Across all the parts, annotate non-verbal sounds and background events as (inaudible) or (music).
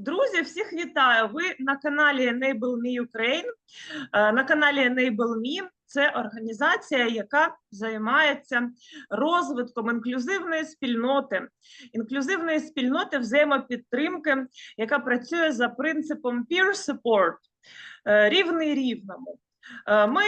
Друзі, всіх вітаю! Ви на каналі Enable Me Ukraine. Е, На каналі Enable Me це організація, яка займається розвитком інклюзивної спільноти, інклюзивної спільноти взаємопідтримки, яка працює за принципом peer support, е, рівний рівному. Е, Ми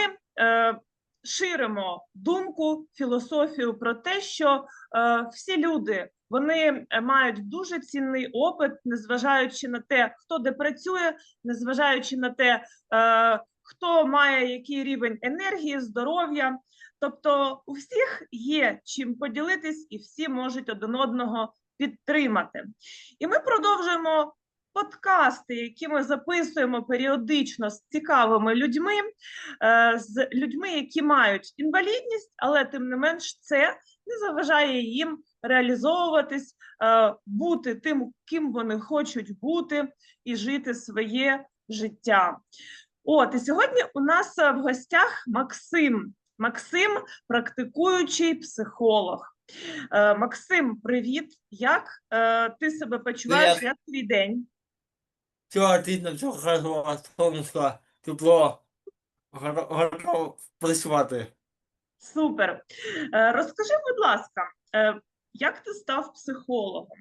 ширимо думку, філософію про те, що е, всі люди вони е, мають дуже цінний опит, незважаючи на те, хто де працює, незважаючи на те, е, хто має який рівень енергії, здоров'я. Тобто у всіх є чим поділитись, і всі можуть один одного підтримати. І ми продовжуємо подкасти, які ми записуємо періодично з цікавими людьми, е, з людьми, які мають інвалідність, але тим не менш це не заважає їм реалізовуватись, е, бути тим, ким вони хочуть бути, і жити своє життя. От і сьогодні у нас е, в гостях Максим. Максим, практикуючий психолог. Максим, привіт! Як ти себе почуваєш? Привіт. Як твій день? Все отлично, все хорошо, сонечко, тепло, готов працювати. Супер. Е, Розкажи, будь ласка, е, як ти став психологом?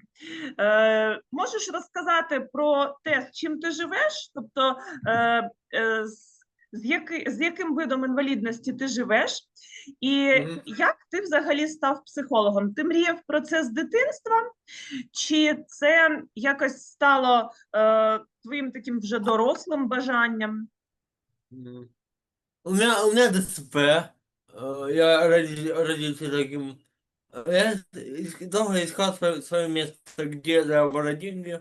Е, Можеш розказати про те, з чим ти живеш? Тобто, е, е, з, з, яки, з яким видом інвалідності ти живеш? І як ти взагалі став психологом? Ти мріяв про це з дитинства? Чи це якось стало е, твоїм таким вже дорослим бажанням? У меня, у меня ДЦП, э, я роди- таким. Я ис- долго искал свое, место, где заработать деньги.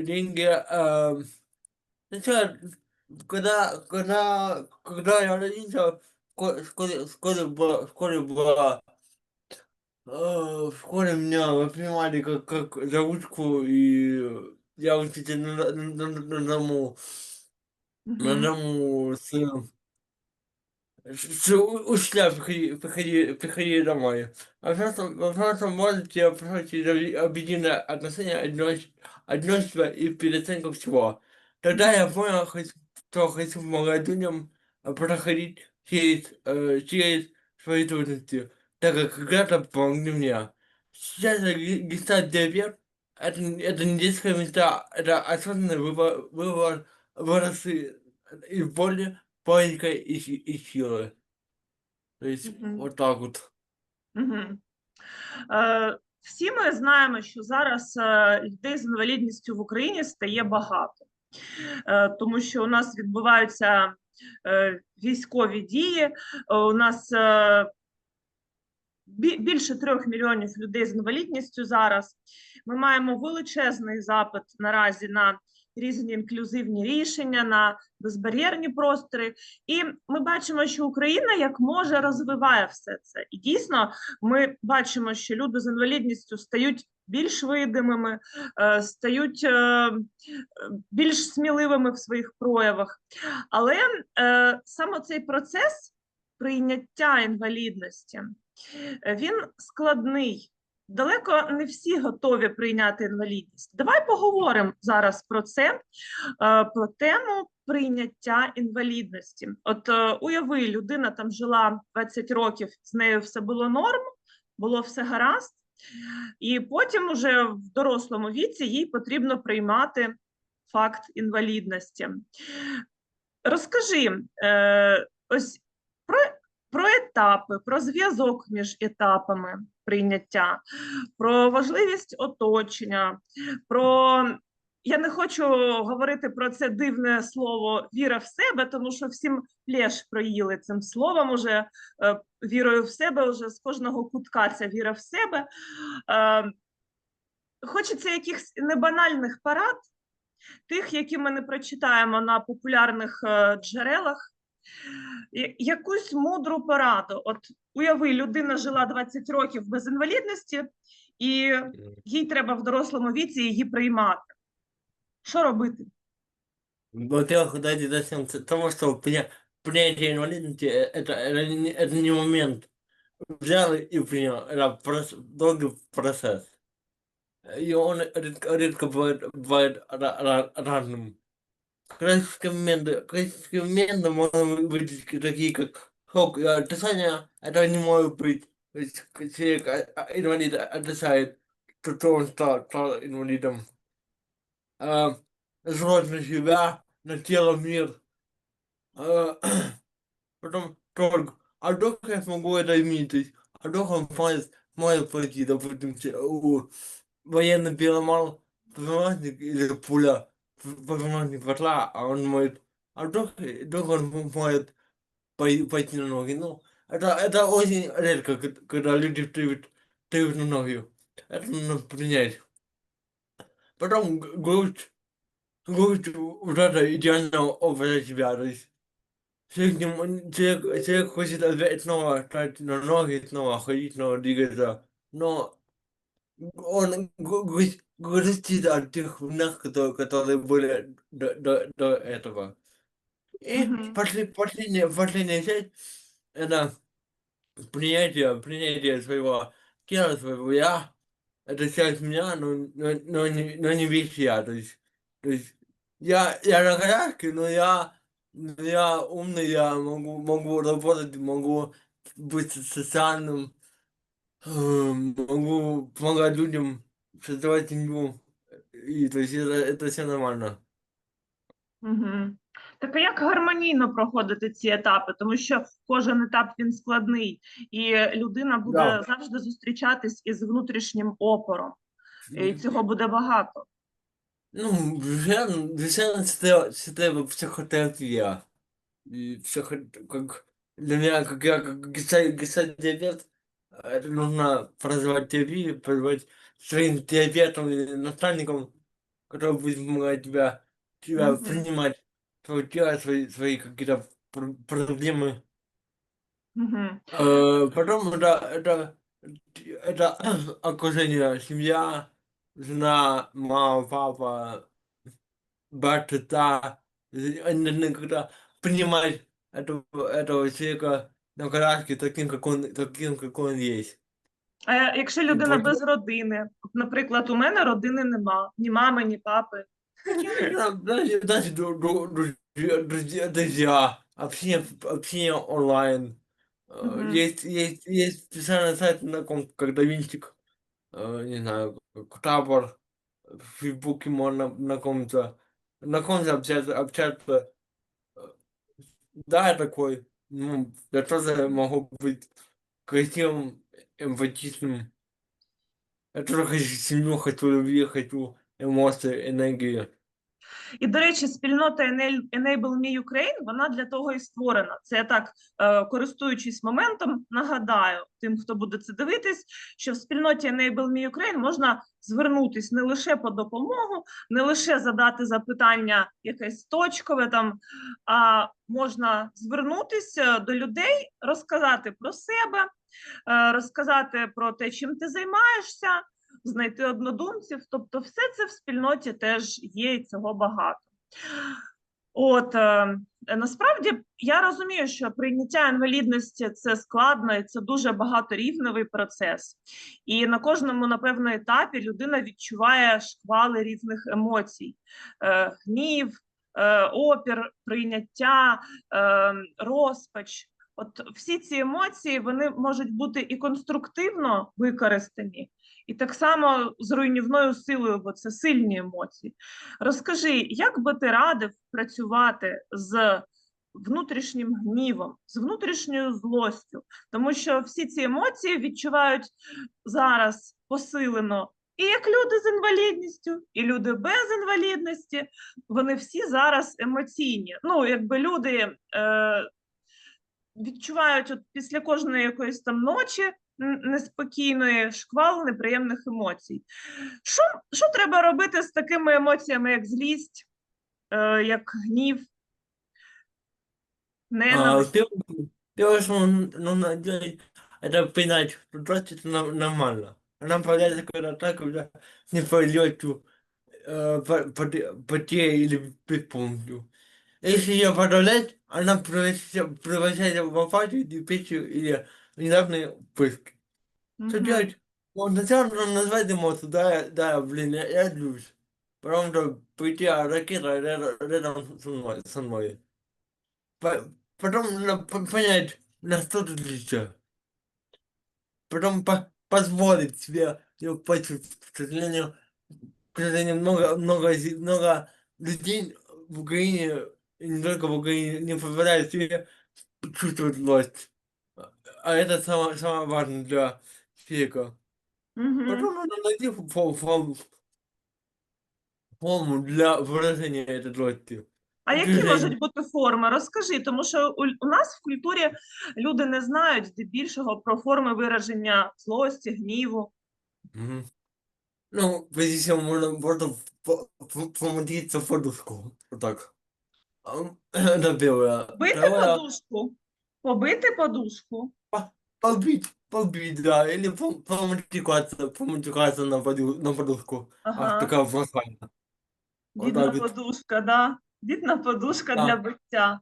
Деньги. эм, Сначала, когда, когда, когда я родился, в ко- в школе, в школе была, в школе была Э, В школе меня воспринимали как, как заучку, и я учитель на, на, на, на дому, на Мгм. дому с, с у- учителя приходили, приходили, приходили домой. А в взрослом, во взрослом возрасте я прошел через объ- объединенное отношение, одиночество и переоценку всего. Тогда я понял, хоть- что хочу помогать людям а, проходить через, э, через свои трудности, так как когда-то помогли мне. Сейчас я ге- гестальт-терапевт. Это, н- это не детская мечта, это осознанный выбор, выбор выросший из боли, паника и, си- и силы. То есть Мгм. вот так вот. Мгм. Е, Всі ми знаємо, що зараз е, людей з інвалідністю в Україні стає багато, Е, тому що у нас відбуваються е, військові дії. е, У нас е, бі- більше трьох мільйонів людей з інвалідністю зараз. Ми маємо величезний запит наразі на різні інклюзивні рішення, на безбар'єрні простори. І ми бачимо, що Україна як може розвиває все це. І дійсно, ми бачимо, що люди з інвалідністю стають більш видимими, е, стають е, більш сміливими в своїх проявах. Але е, саме цей процес прийняття інвалідності е, він складний. Далеко не всі готові прийняти інвалідність. Давай поговоримо зараз про це, е, про тему прийняття інвалідності. От е, уяви, людина там жила 20 років, з нею все було норм, було все гаразд, і потім, уже в дорослому віці, їй потрібно приймати факт інвалідності. Розкажи ось про, етапи, про зв'язок між етапами прийняття, про важливість оточення, про я не хочу говорити про це дивне слово віра в себе, тому що всім плеш проїли цим словом уже е, вірою в себе, вже з кожного кутка ця віра в себе. Е, хочеться якихось небанальних парад, тих, які ми не прочитаємо на популярних е, джерелах Я- Якусь мудру пораду. От уяви, людина жила 20 років без інвалідності, і їй треба в дорослому віці її приймати. Що робити? Во-первых, дайте начнем с того, что при- принятие инвалидности э, это, это, не, это не момент. Взял и принял. Это прос- долгий процесс. и он редко, редко бывает, бывает ра- ра- разным. Классические моменты, классические моменты могут быть такие, как шок и отрицание, это не может быть. То есть человек, а, а, инвалид отрицает, то, что он стал, стал инвалидом. А, злость на себя, на тело, мир. А, потом торг. А вдруг я смогу это изменить? То есть, а вдруг он может, может пойти, допустим, че- у- военный переломал позвоночник или пуля в позвоночник вошла, а он может, а вдруг, вдруг он может пой- пойти на ноги. Ну, это, это очень редко, к- когда люди встают, встают на ноги. Это нужно принять. Потом г- грусть, грусть вот это идеально образа себя, то есть Человек, не мо- человек, человек хочет опять снова встать на ноги, снова ходить, снова двигаться, но он гу- гу- грустит от тех внах, которые, которые были до, до, до этого. И Мгм. пошли, последняя, последняя часть – это принятие, принятие своего тела, своего «я». Это часть меня, но, но, но, не, но не весь я. То есть, то есть я, я на коляске, но я, но я умный, я могу, могу работать, могу быть со- социальным, эм, могу помогать людям, создавать семью. И то есть это, это все нормально. Мгм. Так а як гармонійно проходити ці етапи? Тому що кожен етап він складний, і людина буде Да. завжди зустрічатись із внутрішнім опором, і цього буде багато. Ну, звичайно, звичайно, це треба, це треба психотерапія. И психо... как для меня, как я, как геша- геша- диабет, это нужно проживать терапию, проживать своим терапевтом или наставником, который будет помогать тебя, тебя Мгм. принимать свое тело, свои, свои какие-то пр- проблемы. Э, Потом это, это, это (clears throat) окружение, семья, жена, мама, папа, брат, сестра. Они должны когда принимать этого, этого человека на коляске таким, как он, таким, как он есть. А якщо людина потім- без родини, От, наприклад, у мене родини нема, ні мами, ні папи. Да, Даже, даже дру- дру- друзья, друзья, друзья, общение, общение онлайн. Э, Мгм. Есть, есть, есть специальный сайт, на ком, когда винтик, э, не знаю, как табор, в Фейсбуке можно знакомиться, знакомиться, общаться, общаться. Э, Да, я такой, ну, я тоже могу быть красивым, эмпатичным. Я тоже хочу семью, хочу любви, хочу эмоции, энергии. І, до речі, спільнота Enable Me Ukraine, вона для того і створена. Це я так, е, користуючись моментом, нагадаю тим, хто буде це дивитись, що в спільноті Enable Me Ukraine можна звернутись не лише по допомогу, не лише задати запитання якесь точкове там, а можна звернутися до людей, розказати про себе, е, розказати про те, чим ти займаєшся, знайти однодумців. Тобто, все це в спільноті теж є, і цього багато. От е, насправді я розумію, що прийняття інвалідності це складно і це дуже багаторівневий процес. І на кожному, напевно, етапі людина відчуває шквали різних емоцій: е, гнів, е, опір, прийняття, розпач. От всі ці емоції вони можуть бути і конструктивно використані, і так само з руйнівною силою, бо це сильні емоції. Розкажи, як би ти радив працювати з внутрішнім гнівом, з внутрішньою злостю, тому що всі ці емоції відчувають зараз посилено. І як люди з інвалідністю, і люди без інвалідності, вони всі зараз емоційні. Ну, якби люди е, відчувають от після кожної якоїсь там ночі неспокійної шквал неприємних емоцій. Що, що треба робити з такими емоціями, як злість, е, як гнів, А, ненависть? первое, первое, что н- нужно делать, это принять, что злость это нор- нормально. Она появляется когда так, когда не пойдет э, по- поте- потеря или беспомощью. Если ее подавлять, она превращается, превращается в апатию, депрессию или внезапный вспышки. Что делать? Вот сначала назвать эмоцию, да, да, блин, я, я злюсь. Потому что прийти, а ракета рядом, рядом со мной, со мной. По- Потом на- по- понять, на что ты злишься. Потом по- позволить себе ее почувствовать. К сожалению, к сожалению, много, много, много людей в Украине, и не только в Украине, не позволяют себе чувствовать злость. А- А это самое, самое важное для человека. Мгм. Потом надо найти фо- фо- форму для выражения этой злости. А які Дуже- можуть бути форми? Розкажи, тому що у, у нас в культурі люди не знають здебільшого про форми вираження злості, гніву. Мгм. Ну, прежде всего, можно просто по- по- помолиться в подушку. Вот так. Ам, (clears throat) Это первое. Бити Второе, подушку, побити подушку. Побить, побить, да, или по- поматюкаться, поматюкаться на, поду- на подушку. Аж Ага, такая плохая. Вот бідна так подушка, да. Бідна подушка Да. для биття.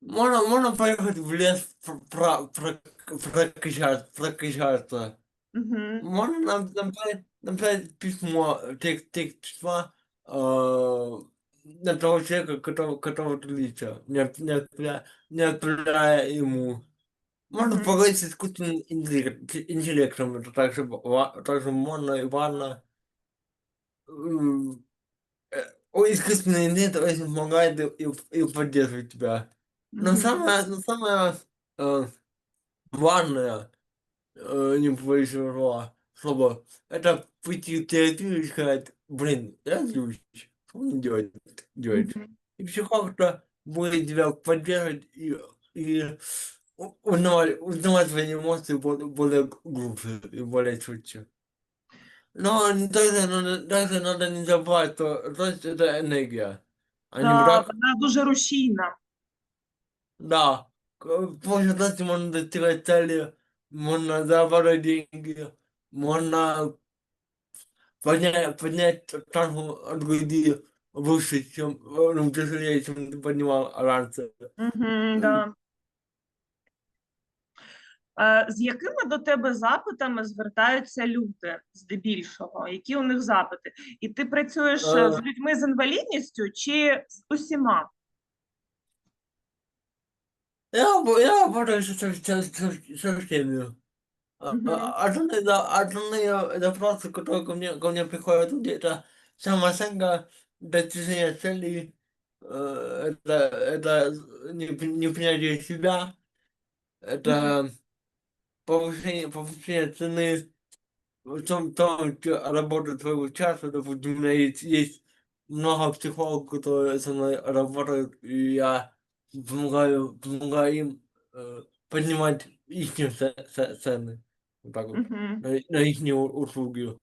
Можно, можно поехать в лес, про, про, про, прокачаться, прокачаться. Угу. Можно нам- написать, написать письмо, текст, текст письма э, на того человека, которого, которого ты лично, не, от- не, отправляя, не отправляя ему. Можно поговорить с искусственным интеллект- интеллектом, это также, также можно и важно. Э, о, Искусственный интеллект очень помогает и, и, поддерживает тебя. Но самое, но самое э, важное, э, не боюсь слова, это прийти в терапию и сказать, блин, я злюсь, что мне делать? делать? И психолог-то будет тебя поддерживать и, и узнавать, узнавать свои эмоции более, более глубже и более четче. Но также надо, также надо не забывать, что злость это энергия. А не Так, враг, вона дуже рушійна. Да, после злости можно достигать цели, можно зарабатывать деньги, можно поднять, поднять планку от груди выше, чем, ну, тяжелее, чем ты поднимал раньше. Угу, да. Е, З якими до тебе запитами звертаються люди здебільшого? Які у них запити? І ти працюєш е, з Е. людьми з інвалідністю чи з усіма? Я, б- я работаю со, со, со, со- со всеми. А- Мгм. а- Основные, да, основные запросы, которые ко мне, ко мне приходят, люди, это самооценка, достижение целей, э, это, это не, непринятие себя, это повышение, повышение цены в том, том работы твоего часа, допустим, у меня есть, есть много психологов, которые со мной работают, и я помогаю, помогаю им э, поднимать их цены. Вот так вот Мгм. на, на их услуги.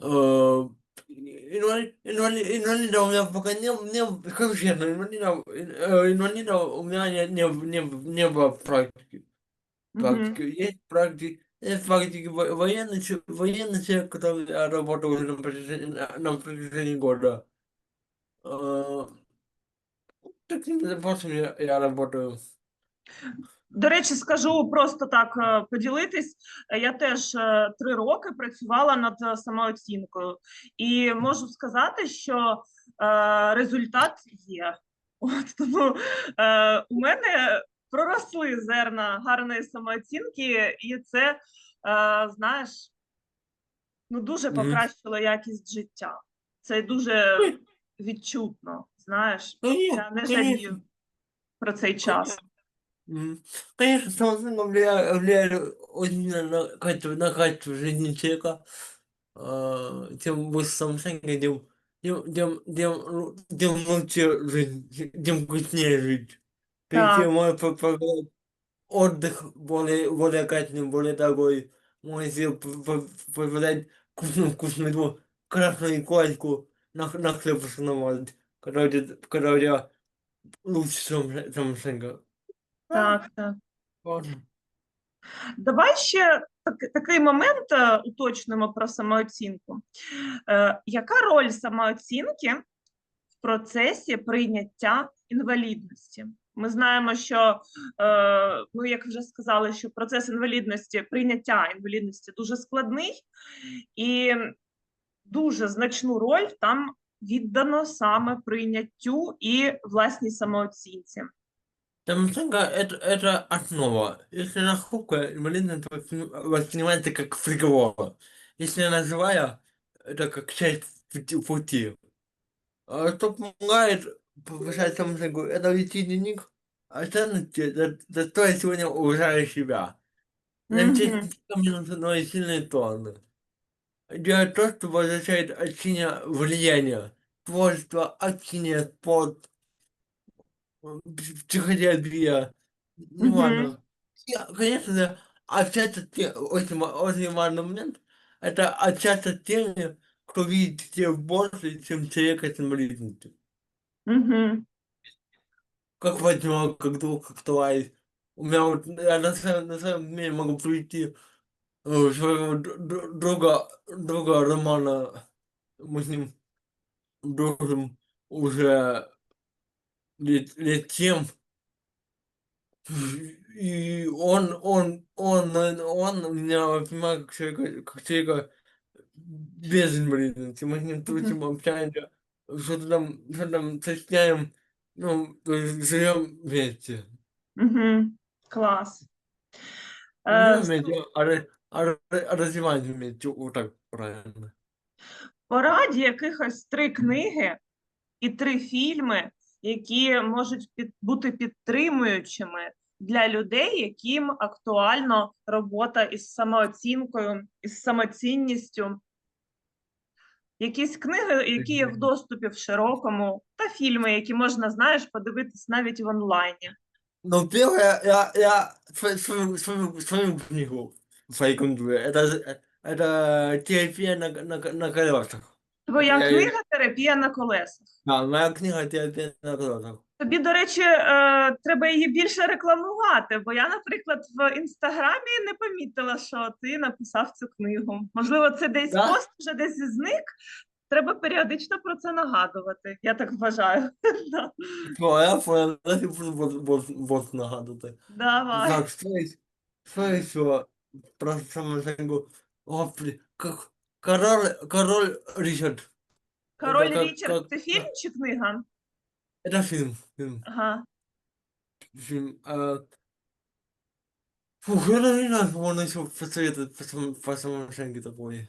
Э, инвали- инвали- Инвалида у меня пока не, не как честно, инвалида, э, инвалида у меня не, не, не, не было практики. Мгм. Практики. Есть практики, есть практики во- военный, чел- военный человек, который я работал уже на протяжении, на, на протяжении года. Э, Такими запросами я, я работаю. До речі, скажу просто так е, поділитись. Е, Я теж е, три роки працювала над е, самооцінкою, і можу сказати, що е, результат є. От тому е, у мене проросли зерна гарної самооцінки, і це, е, знаєш, ну дуже покращило якість життя. Це дуже відчутно. Знаєш, я не жалію про цей час. Конечно, самооценка влияет, влияет очень на качество, на качество жизни человека. Тем выше самооценка, тем, тем, тем, тем, тем лучше жизнь, тем вкуснее жить. Ты Так. тебе можешь по- позволить отдых более, более качественный, более дорогой. Можешь себе по- по- позволять вкусную, вкусную еду, красную икорочку на, х- на хлеб намазать, которая, тебе- которая у тебя лучше самооце- самооценка. Так, так. Ладно. Давай ще так, такий момент е, уточнимо про самооцінку. Е, яка роль самооцінки в процесі прийняття інвалідності? Ми знаємо, що е, ми, як вже сказали, що процес інвалідності, прийняття інвалідності дуже складний, і дуже значну роль там віддано саме прийняттю і власній самооцінці. Самооценка это, это основа. Если она хрупкая, инвалидность воспри- воспринимается как приговор. Если она живая, это как часть пути- пути. А что помогает повышать самооценку, это вести дневник о ценности, за, за что я сегодня уважаю себя. Замечать Мгм. не только минусные и сильные стороны. Делать то, что возвращает от синя влияние. Творчество, общение, спорт, психотерапия. Неважно. И, конечно же, общаться с те- очень, очень важный момент. Это общаться с теми, кто видит в тебе больше, чем человека с инвалидностью. Мгм. Как Вадим, как друг, как товарищ. У меня вот, я на самом, на самом деле могу прийти э, своего д- д- друга, друга Романа, мы с ним дружим уже лет, лет семь. И он, он, он, э, он меня воспринимает как человека, как человека без инвалидности. Мы с ним тусим, общаемся, что-то там, что там сочиняем, ну, то есть живем вместе. Мгм. Клас. Е, живем вместе, а, ра- а, ра- а развиваемся вместе, вот так правильно. пораді якихось три книги і три фільми, які можуть під, бути підтримуючими для людей, яким актуально робота із самооцінкою, із самоцінністю. Якісь книги, які є в доступі в широкому, та фільми, які можна, знаєш, подивитись навіть в онлайні. Ну, первое, я, я свою, свою, свою, книгу порекомендую. Это, это терапия на, на, на колесах. Твоя Я книга Терапія на колесах. Да, моя книга терапия на колесах. Тобі, до речі, е, треба її більше рекламувати, бо я, наприклад, в інстаграмі не помітила, що ти написав цю книгу. Можливо, це десь Да? пост вже десь зник. Треба періодично про це нагадувати. Я так вважаю. (laughs) Твоя, вот нагадувати. Давай. Так, что есть, про блин, король, Ричард. Король Річард це фільм чи книга? Это фильм, фильм, Ага. фильм. А... Фух, я не знаю, что можно еще посоветовать по, сам- по самооценке такой.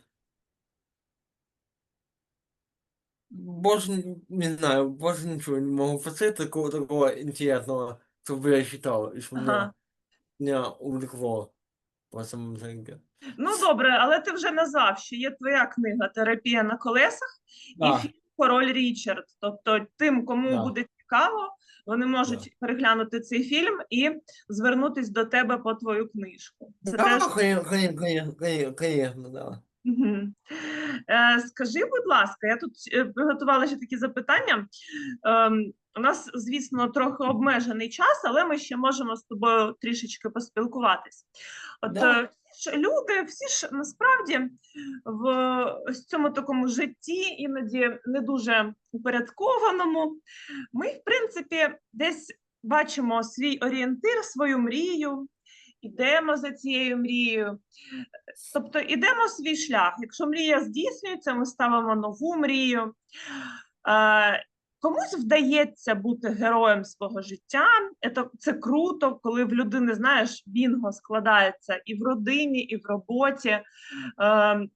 Больше не- не знаю, больше ничего не могу посоветовать такого, такого интересного, чтобы я считал, и что меня, Ага. меня увлекло по самому самооценке. Ну добре, але ти вже назвав, що є твоя книга Терапія на колесах і Да. фільм Король Річард. Тобто, тим, кому Да. буде цікаво, вони можуть переглянути цей фільм і звернутись до тебе по твою книжку. Це Да, теж да. Е, Скажи, будь ласка, я тут е, приготувала ще такі запитання. Ем, У нас, звісно, трохи обмежений час, але ми ще можемо з тобою трішечки поспілкуватись. От Да. Е, ж люди, всі ж насправді в цьому такому житті, іноді не дуже упорядкованому, ми, в принципі, десь бачимо свій орієнтир, свою мрію, ідемо за цією мрією. Тобто ідемо свій шлях. Якщо мрія здійснюється, ми ставимо нову мрію. Комусь вдається бути героєм свого життя. Це, це круто, коли в людини, знаєш, бінго складається і в родині, і в роботі. Е,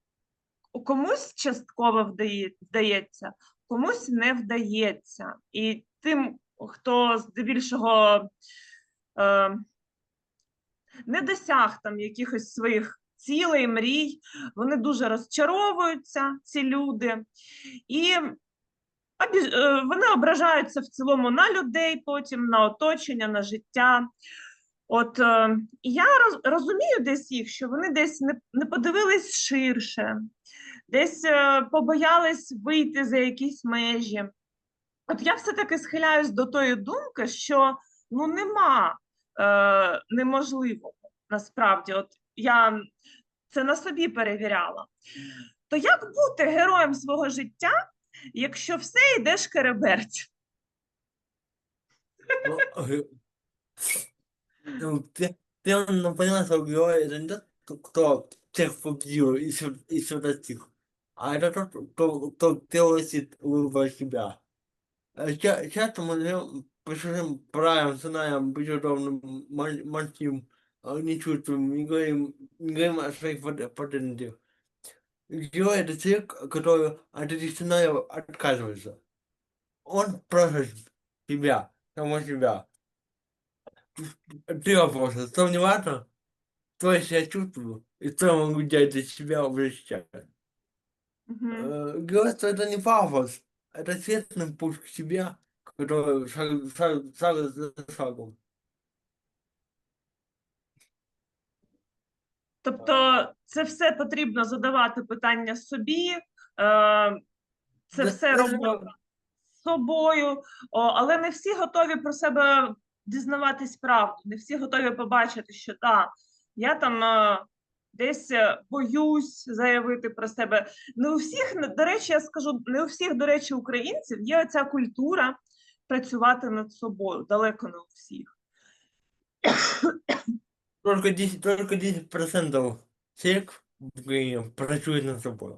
комусь частково вдається, комусь не вдається. І тим, хто здебільшого е, не досяг там якихось своїх цілей, мрій, вони дуже розчаровуються, ці люди, і вони ображаються в цілому на людей, потім на оточення, на життя. От е, я розумію десь їх, що вони десь не, не подивились ширше, десь е, побоялись вийти за якісь межі. От я все-таки схиляюсь до тої думки, що ну нема е, неможливого насправді. От я це на собі перевіряла. То як бути героєм свого життя, якщо все йде шкереберть? Ну, э, ну, ты, ты он поняла, что герой это не тот, кто всех победил и все, и все достиг, а это тот, кто, кто делает выбор себя. А ча- Часто мы живем по чужим правилам, знаем, быть удобным, мальчим, не чувствуем, не говорим, не говорим о своих пот- потенциалах. Герой это человек, который от этих сценариев отказывается. Он просит себя, само себя. Ты вопрос, сомневаться, что я себя чувствую, и что я могу делать для себя уже сейчас. Э, Геройство это не пафос, это честный путь к себе, который шаг, шаг, шаг за шагом. Тобто, це все потрібно задавати питання собі, е, це все робота з собою, але не всі готові про себе дізнаватись правду, не всі готові побачити, що так, я там е, десь е, боюсь заявити про себе. Не у всіх, до речі, я скажу, не у всіх, до речі, українців є оця культура працювати над собою, далеко не у всіх Только 10, только 10% человек в Украине працуют над собой.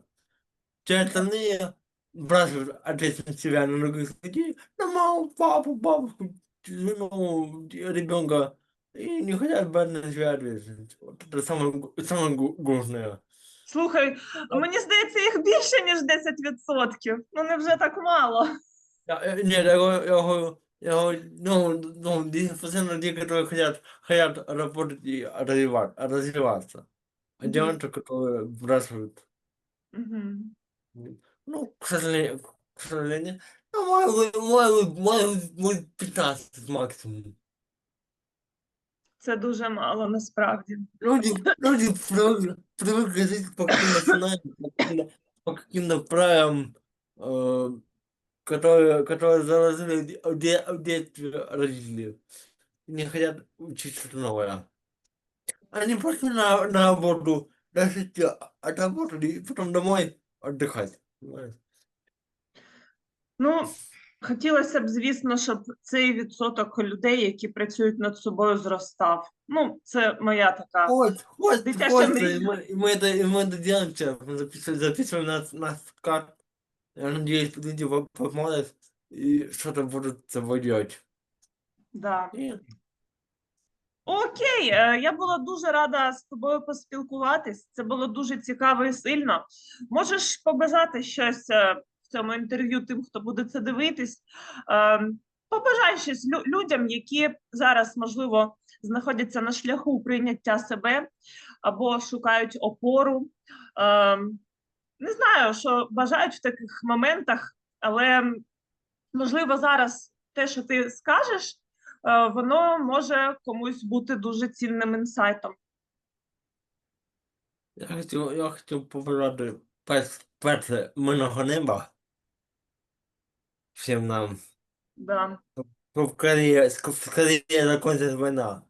Все остальные бросают ответственность себя на других людей, на маму, папу, бабушку, жену, ребенка, и не хотят брать на себя ответственность. Вот это самое, гу- самое гу- грустное. Слухай, мені здається, їх більше, ніж 10%. Ну, невже так мало? Я, э, нет, я говорю, я говорю, я говорю, ну, ну, 10% людей, которые хотят, хотят работать и развивать, развиваться. А Мгм. 90, которые бросают Мгм. Ну, к сожалению, к сожалению. Ну, может, быть, может, быть, может, быть, может, 15 максимум. Це дуже мало насправді. Люди, люди привыкли, привыкли жить по каким-то сценариям, по каким-то, по каким-то правилам, э, которые, которые заложили в де- в де- в детстве родители. Не хотят учить что-то новое. Они пошли на, на работу, до шести отработали, и потом домой отдыхать. понимаешь? Ну, хотілося б, звісно, щоб цей відсоток людей, які працюють над собою, зростав. Ну, це моя така. Вот, вот, Дитя вот, ще и мы, и мы это, и мы это делаем сейчас, мы записываем, записываем наш, наш подкаст. я надеюсь, люди по- посмотрят и что-то будут делать. Да. Окей, е, я була дуже рада з тобою поспілкуватись. Це було дуже цікаво і сильно. Можеш побажати щось е, в цьому інтерв'ю тим, хто буде це дивитись. Е, Побажай щось лю- людям, які зараз, можливо, знаходяться на шляху прийняття себе або шукають опору. Е, Не знаю, що бажають в таких моментах, але можливо зараз те, що ти скажеш, е, воно може комусь бути дуже цінним інсайтом. я хотел, я хотел побажать перс, перше мирного неба всем нам. Да. Скорее, ск- скорее закончилась война.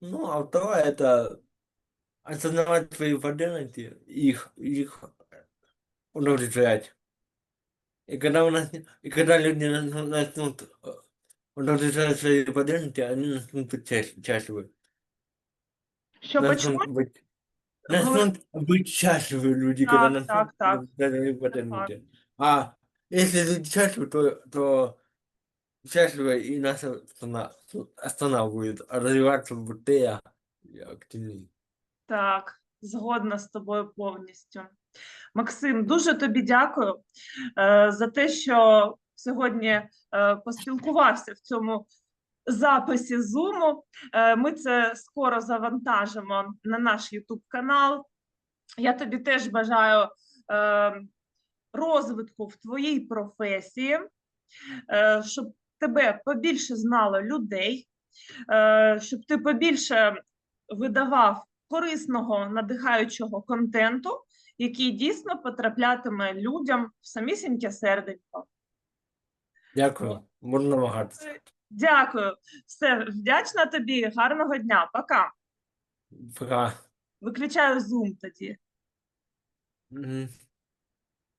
Ну, а второе это осознавать свои потребности, их, их удовлетворять. И когда у нас, не- и когда люди на- начнут э, удовлетворять свои потребности, они начнут быть счаст- счастливы. Що Начнут почнуть? быть, начнут быть счастливы люди, когда Так, начнут так, так. удовлетворять свои потребности. А если люди счастливы, то, то счастливы и наша страна, страна будет развиваться быстрее и активнее. Так, згодна з тобою повністю. Максим, дуже тобі дякую е, за те, що сьогодні е, поспілкувався в цьому записі Зуму. Е, ми це скоро завантажимо на наш YouTube канал. Я тобі теж бажаю розвитку в твоїй професії, щоб тебе побільше знало людей, щоб ти побільше видавав корисного, надихаючого контенту, який дійсно потраплятиме людям в самісіньке серденько. Дякую. Можна намагатися. Дякую. Все, вдячна тобі. Гарного дня. Пока. Пока. Виключаю Zoom тоді. Мгм.